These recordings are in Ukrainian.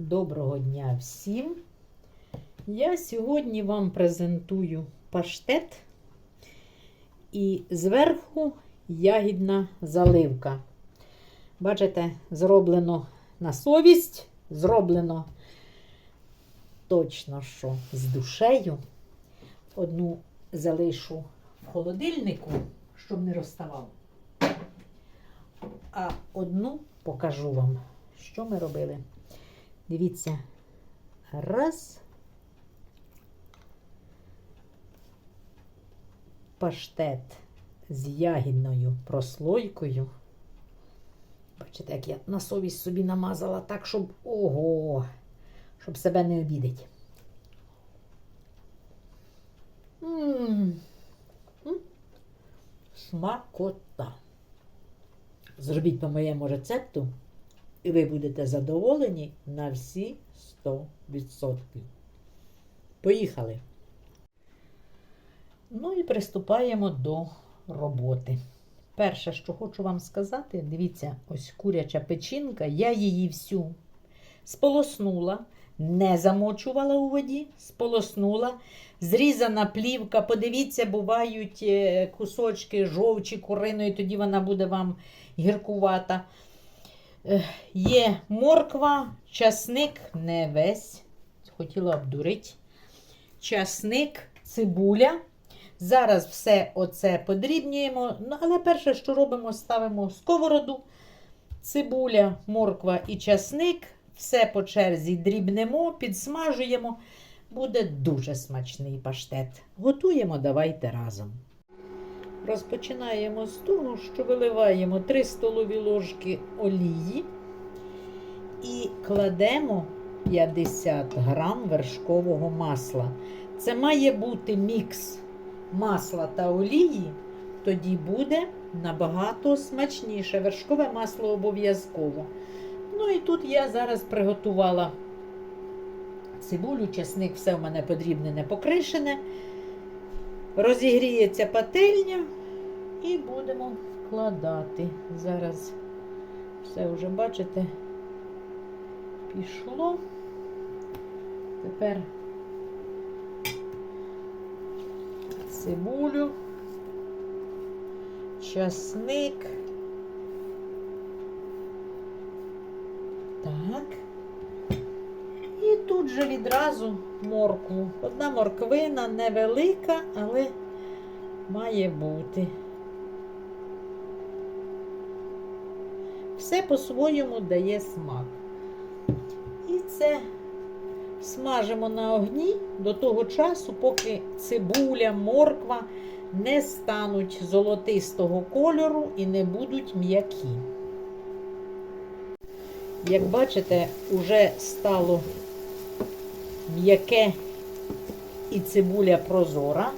Доброго дня всім. Я сьогодні вам презентую паштет і зверху ягідна заливка. Бачите, зроблено на совість, зроблено точно що з душею. Одну залишу в холодильнику, щоб не розставав. А одну покажу вам, що ми робили. Дивіться. Раз. Паштет з ягідною прослойкою. Бачите, як я на совість собі намазала так, щоб ого, щоб себе не обідати. М. Смакота. Зробіть по моєму рецепту, і ви будете задоволені на всі 100%. Поїхали. Ну і приступаємо до роботи. Перше, що хочу вам сказати, дивіться, ось куряча печінка, я її всю сполоснула, не замочувала у воді, сполоснула, зрізана плівка. Подивіться, бувають е, кусочки жовчі куриної, тоді вона буде вам гіркувата. Є морква, часник, не весь, хотіла обдурити. Часник, цибуля. Зараз все оце подрібнюємо. Ну, але перше, що робимо, ставимо сковороду, цибуля, морква і часник. Все по черзі дрібнемо, підсмажуємо. Буде дуже смачний паштет. Готуємо, давайте разом. Розпочинаємо з того, що виливаємо 3 столові ложки олії і кладемо 50 грам вершкового масла. Це має бути мікс масла та олії, тоді буде набагато смачніше. Вершкове масло обов'язково. Ну і тут я зараз приготувала цибулю, чесник, все в мене подрібнене, покришене. Розігріється пательня і будемо вкладати. Зараз все вже бачите, пішло. Тепер цибулю, часник. Так. І тут же відразу моркву. Одна морквина невелика, але має бути. Все по-своєму дає смак. І це смажимо на огні до того часу, поки цибуля, морква не стануть золотистого кольору і не будуть м'які. Як бачите, уже стало м'яке і цибуля прозора.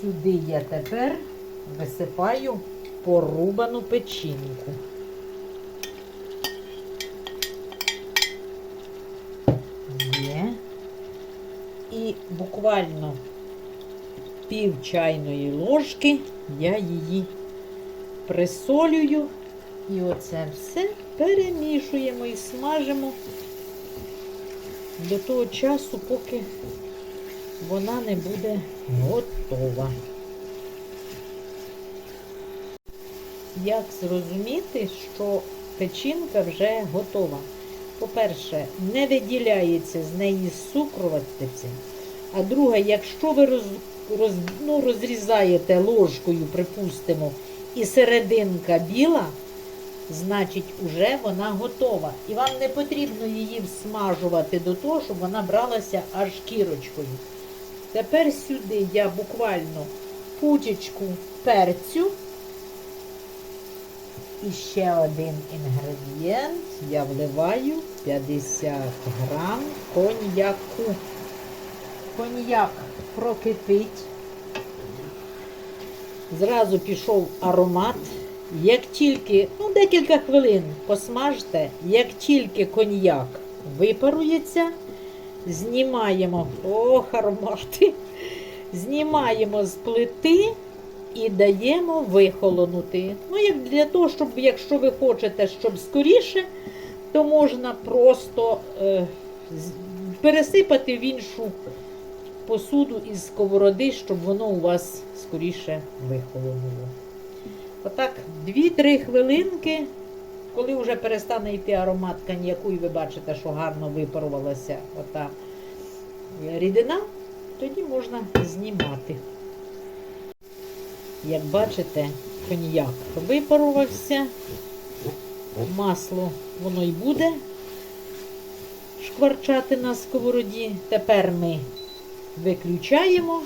Сюди я тепер висипаю порубану печінку. Є. І буквально пів чайної ложки я її присолюю. І оце все перемішуємо і смажимо до того часу, поки вона не буде готова. Як зрозуміти, що печінка вже готова? По-перше, не виділяється з неї цукроватиця. А друге, якщо ви роз, роз, ну, розрізаєте ложкою, припустимо, і серединка біла, значить, уже вона готова. І вам не потрібно її всмажувати до того, щоб вона бралася аж кірочкою. Тепер сюди я буквально пучечку перцю. І ще один інгредієнт я вливаю 50 грам коньяку. Коньяк прокипить. Зразу пішов аромат. Як тільки, ну декілька хвилин посмажте, як тільки коньяк випарується, знімаємо, ох, аромати, знімаємо з плити і даємо вихолонути. Ну, як для того, щоб, якщо ви хочете, щоб скоріше, то можна просто е, пересипати в іншу посуду із сковороди, щоб воно у вас скоріше вихолонуло. Отак, 2-3 хвилинки, коли вже перестане йти аромат коньяку, і ви бачите, що гарно випарувалася ота рідина, тоді можна знімати. Як бачите, коньяк випарувався, масло воно й буде шкварчати на сковороді. Тепер ми виключаємо,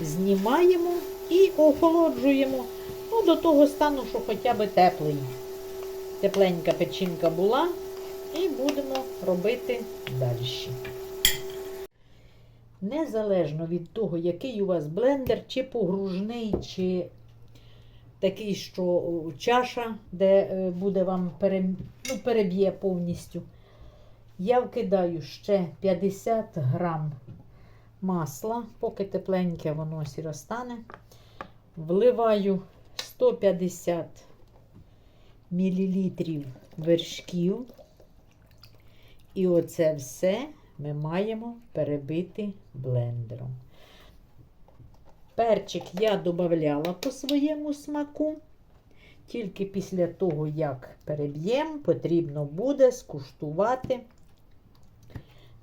знімаємо і охолоджуємо ну, до того стану, що хоча б теплий. Тепленька печінка була, і будемо робити далі. Незалежно від того, який у вас блендер, чи погружний, чи такий, що чаша, де е, буде вам пере, ну, переб'є повністю. Я вкидаю ще 50 грам масла, поки тепленьке воно розтане. Вливаю 150 мл вершків. І оце все ми маємо перебити блендером. Перчик я додавала по своєму смаку. Тільки після того, як переб'ємо, потрібно буде скуштувати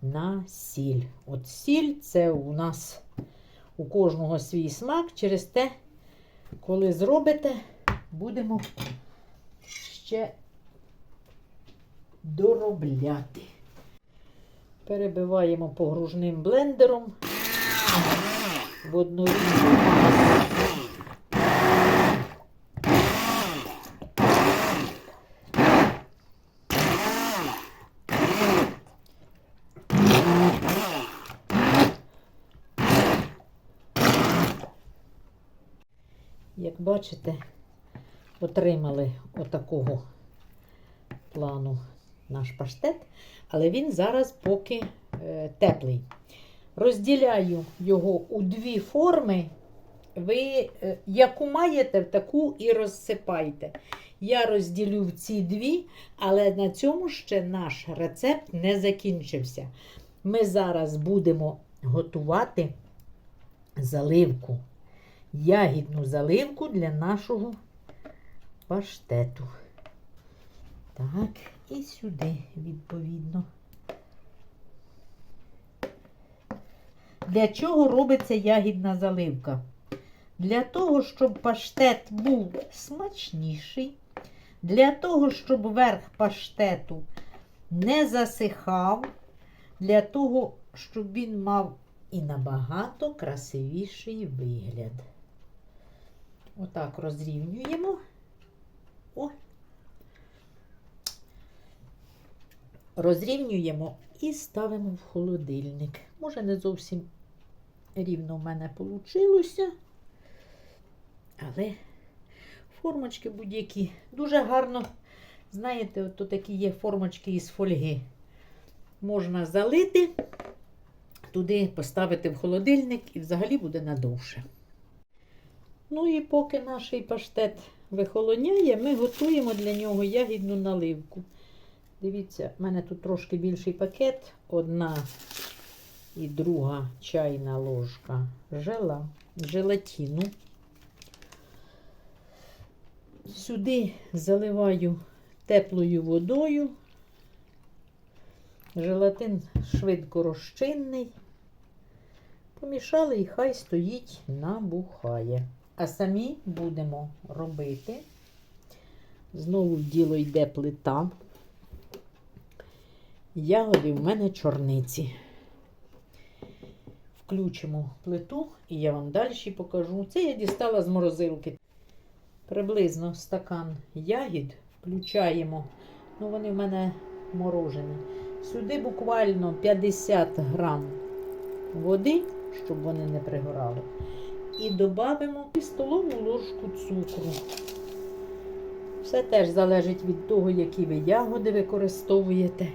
на сіль. От сіль це у нас у кожного свій смак. Через те, коли зробите, будемо ще доробляти. Перебиваємо погружним блендером в однорідну масу. Як бачите, отримали отакого плану наш паштет, але він зараз поки е, теплий. Розділяю його у дві форми. Ви е, яку маєте, таку і розсипайте. Я розділю в ці дві, але на цьому ще наш рецепт не закінчився. Ми зараз будемо готувати заливку, ягідну заливку для нашого паштету. Так, і сюди, відповідно. Для чого робиться ягідна заливка? Для того, щоб паштет був смачніший, для того, щоб верх паштету не засихав, для того, щоб він мав і набагато красивіший вигляд. Отак розрівнюємо. О. Розрівнюємо і ставимо в холодильник. Може, не зовсім рівно в мене вийшло, але формочки будь-які дуже гарно. Знаєте, от такі є формочки із фольги. Можна залити, туди поставити в холодильник і взагалі буде надовше. Ну і поки наш паштет вихолоняє, ми готуємо для нього ягідну наливку. Дивіться, в мене тут трошки більший пакет. Одна і друга чайна ложка жела, желатину. Сюди заливаю теплою водою. Желатин швидко розчинний. Помішали і хай стоїть, набухає. А самі будемо робити. Знову діло йде плита. Ягоди в мене чорниці. Включимо плиту і я вам далі покажу. Це я дістала з морозилки. Приблизно стакан ягід включаємо. Ну, вони в мене морожені. Сюди буквально 50 грам води, щоб вони не пригорали. І додамо столову ложку цукру. Все теж залежить від того, які ви ягоди використовуєте.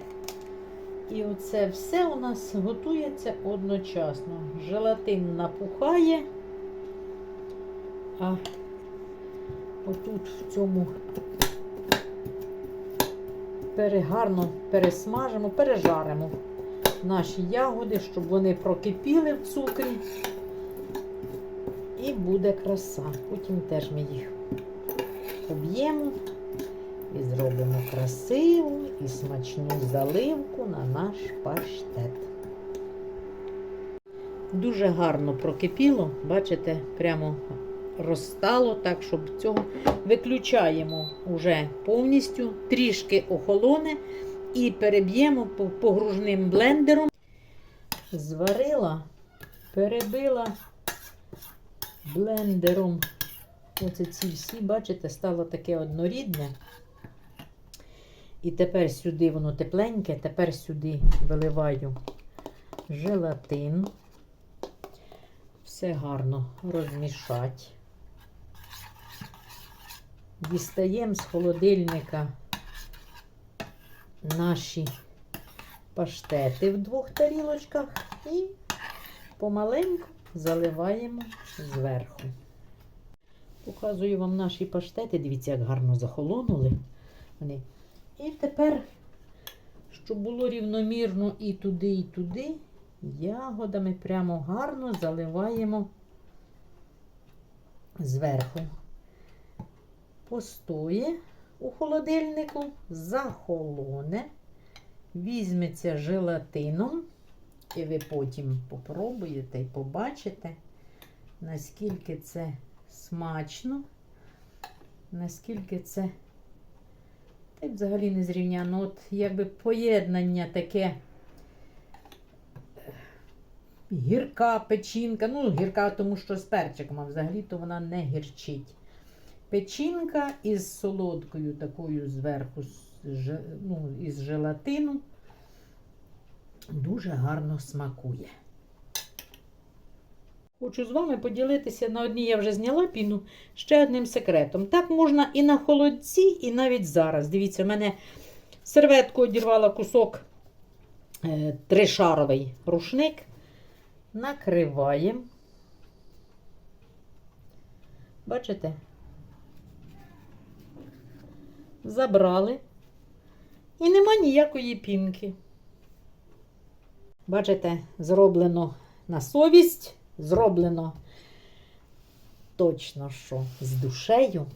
І оце все у нас готується одночасно. Желатин напухає, а отут в цьому перегарно пересмажимо, пережаримо наші ягоди, щоб вони прокипіли в цукрі. І буде краса. Потім теж ми їх об'ємо і зробимо красиву і смачну заливку на наш паштет. Дуже гарно прокипіло, бачите, прямо розстало, так, щоб цього виключаємо уже повністю, трішки охолоне і переб'ємо погружним блендером. Зварила, перебила блендером. Оце ці всі, бачите, стало таке однорідне. І тепер сюди воно тепленьке, тепер сюди виливаю желатин. Все гарно розмішати. Дістаємо з холодильника наші паштети в двох тарілочках і помаленьку заливаємо зверху. Показую вам наші паштети. Дивіться, як гарно захолонули вони. І тепер, щоб було рівномірно і туди, і туди, ягодами прямо гарно заливаємо зверху. Постоє у холодильнику, захолоне, візьметься желатином, і ви потім попробуєте і побачите, наскільки це смачно, наскільки це та й взагалі не зрівняно. От якби поєднання таке е, гірка печінка. Ну, гірка, тому що з перчиком, а взагалі-то вона не гірчить. Печінка із солодкою такою зверху, ну, із желатину. Дуже гарно смакує. Хочу з вами поділитися на одній я вже зняла піну ще одним секретом. Так можна і на холодці, і навіть зараз. Дивіться, в мене серветку одірвала кусок е, тришаровий рушник. Накриваємо. Бачите? Забрали. І нема ніякої пінки. Бачите, зроблено на совість, зроблено точно, що з душею.